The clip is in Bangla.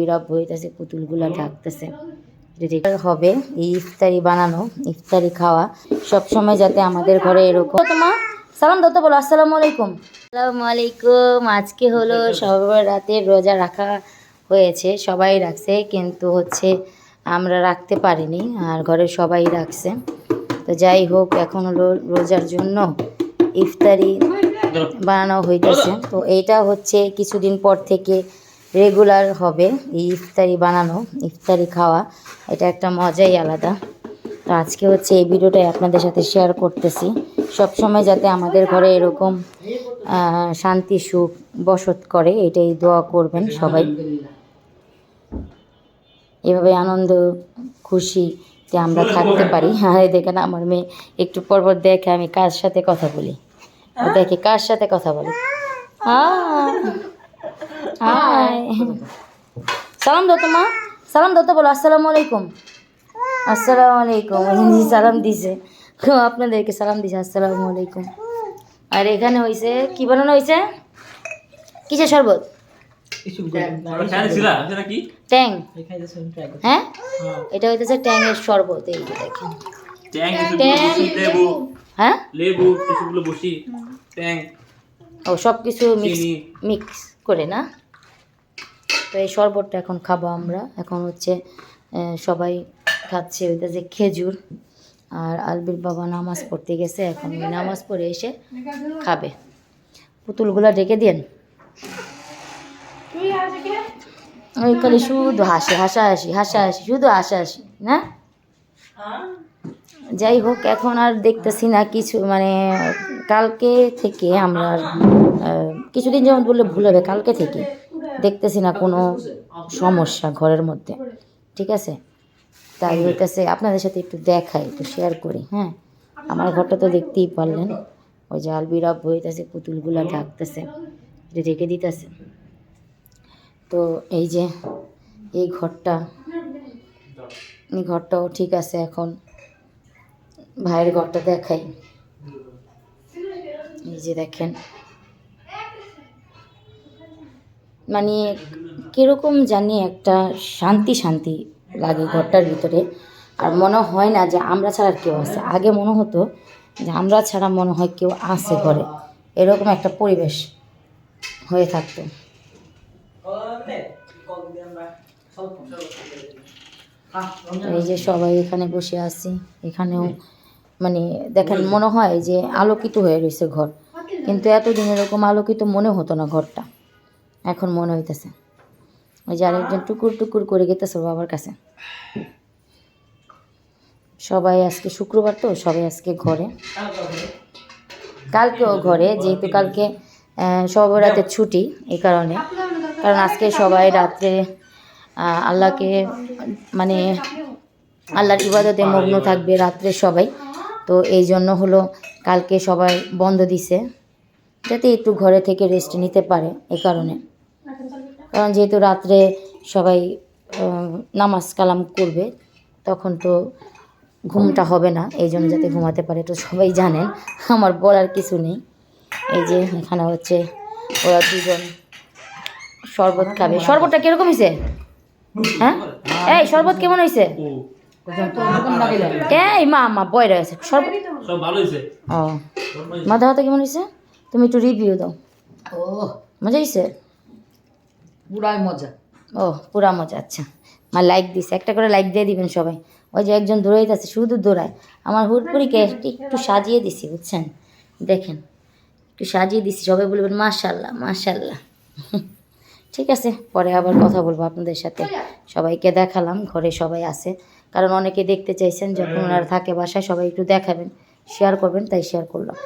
বিরাপ বইতেছে পুতুলগুলা ঢাকতেছে এটা হবে এই ইফতারি বানানো ইফতারি খাওয়া সব সময় যাতে আমাদের ঘরে এরকম তোমা সালাম দত্ত বলো আসসালামু আলাইকুম। আসসালামু আলাইকুম আজকে হলো সবার রাতে রোজা রাখা হয়েছে সবাই রাখছে কিন্তু হচ্ছে আমরা রাখতে পারিনি আর ঘরে সবাই রাখছে। তো যাই হোক এখন হলো রোজার জন্য ইফতারি বানানো হইতেছে। তো এইটা হচ্ছে কিছুদিন পর থেকে রেগুলার হবে এই ইফতারি বানানো, ইফতারি খাওয়া, এটা একটা মজাই আলাদা। তো আজকে হচ্ছে এই ভিডিওটাই আপনাদের সাথে শেয়ার করতেছি। সব সময় যাতে আমাদের ঘরে এরকম শান্তি, সুখ বসত করে, এটাই দোয়া করবেন সবাই। এভাবে আনন্দ, খুশি যে আমরা থাকতে পারি। হ্যাঁ দেখেন আমার মেয়ে একটু পর পর দেখে আমি কার সাথে কথা বলি। দেখে কার সাথে কথা বলি? হাই হাই সালাম দত্ত মা। সালাম দত্ত বলো আসসালামু আলাইকুম। আসসালামু আলাইকুম। হিন্দি সালাম দিছে। তো আপনাদেরকে সালাম দিছে আসসালামু আলাইকুম। আর এখানে হয়েছে কি বানানো হয়েছে কিসের শরবত? ট্যাং। হ্যাঁ? এটা হইতেছে ট্যাংয়ের শরবত এই যে দেখেন। লেবু। হ্যাঁ? লেবু বসি ট্যাং। ও সব কিছু মিক্স মিক্স করে না? তো এই শরবতটা এখন খাব আমরা। এখন হচ্ছে সবাই খাচ্ছে ওইটা যে খেজুর। আর আলবির বাবা নামাজ পড়তে গেছে এখন নামাজ পড়ে এসে খাবে। পুতুলগুলা ডেকে দেন। ওই খালি শুধু হাসি হাসা হাসি হাসাহাসি হাসাহাসি শুধু হাসাহাসি না? যাই হোক এখন আর দেখতেছি না কিছু মানে কালকে থেকে আমরা কিছুদিন যেমন বললে ভুল হবে কালকে থেকে। দেখতেছি না কোনো সমস্যা ঘরের মধ্যে। ঠিক আছে? তাই হইতেছে আপনাদের সাথে একটু দেখাই একটু শেয়ার করি হ্যাঁ? আমার ঘরটা তো দেখতেই পারলেন। ওই যে আলবিরা বইতেছে পুতুলগুলা ঢাকতেছে রেখে দিতেছে। তো এই যে এই ঘরটা এই ঘরটাও ঠিক আছে এখন। ভাইয়ের ঘরটা দেখাই। এই যে দেখেন মানে কীরকম জানি একটা শান্তি শান্তি লাগে ঘরটার ভিতরে। আর মনে হয় না যে আমরা ছাড়া কেউ আছে। আগে মনে হতো যে আমরা ছাড়া মনে হয় কেউ আছে ঘরে। এরকম একটা পরিবেশ হয়ে থাকতো। এই যে সবাই এখানে বসে আছি, এখানেও মানে দেখেন মনে হয় যে আলোকিত হয়ে রয়েছে ঘর। কিন্তু এতদিন এরকম আলোকিত মনে হতো না ঘরটা। এখন মনে হইতেছে। ওই যে আরেকজন টুকুর টুকুর করে গেতেছে বাবার কাছে। সবাই আজকে শুক্রবার তো, সবাই আজকে ঘরে। কালকেও ঘরে, যেহেতু কালকে সব রাতে ছুটি এই কারণে। কারণ আজকে সবাই রাত্রে আল্লাহকে মানে আল্লাহর ইবাদতে মগ্ন থাকবে রাত্রে সবাই। তো এই জন্য হলো কালকে সবাই বন্ধ দিছে, যাতে একটু ঘরে থেকে রেস্ট নিতে পারে এ কারণে। কারণ যেহেতু রাত্রে সবাই নামাজ কালাম করবে তখন তো ঘুমটা হবে না এই জন্য যাতে ঘুমাতে পারে তো সবাই জানেন আমার বলার কিছু নেই। এই যে এখানে হচ্ছে ওরা দুজন শরবত খাবে। শরবতটা কীরকম হয়েছে? হ্যাঁ? এই শরবত কেমন হয়েছে? এই মা মা বয় রয়েছে শরবত সব ভালো হয়েছে? ও। মাথা হাতে কেমন হয়েছে? তুমি একটু রিভিউ দাও। ও। মজা হয়েছে? পুরাই মজা। ও, পুরা মজা আচ্ছা। মা লাইক দিছে। একটা করে লাইক দিয়ে দিবেন সবাই। ওই যে একজন দৌড়াইতেছে, শুধু দৌড়ায়। আমার হুটপুরিকে একটু সাজিয়ে দিছি, বুঝছেন? দেখেন, একটু সাজিয়ে দিছি। সবাই বলবেন মাশাল্লাহ মাশাল্লাহ ঠিক আছে, পরে আবার কথা বলব আপনাদের সাথে। সবাইকে দেখালাম, ঘরে সবাই আছে। কারণ অনেকে দেখতে চাইছেন, যখন ওনারা থাকে বাসায়, সবাই একটু দেখাবেন শেয়ার করবেন, তাই শেয়ার করলাম।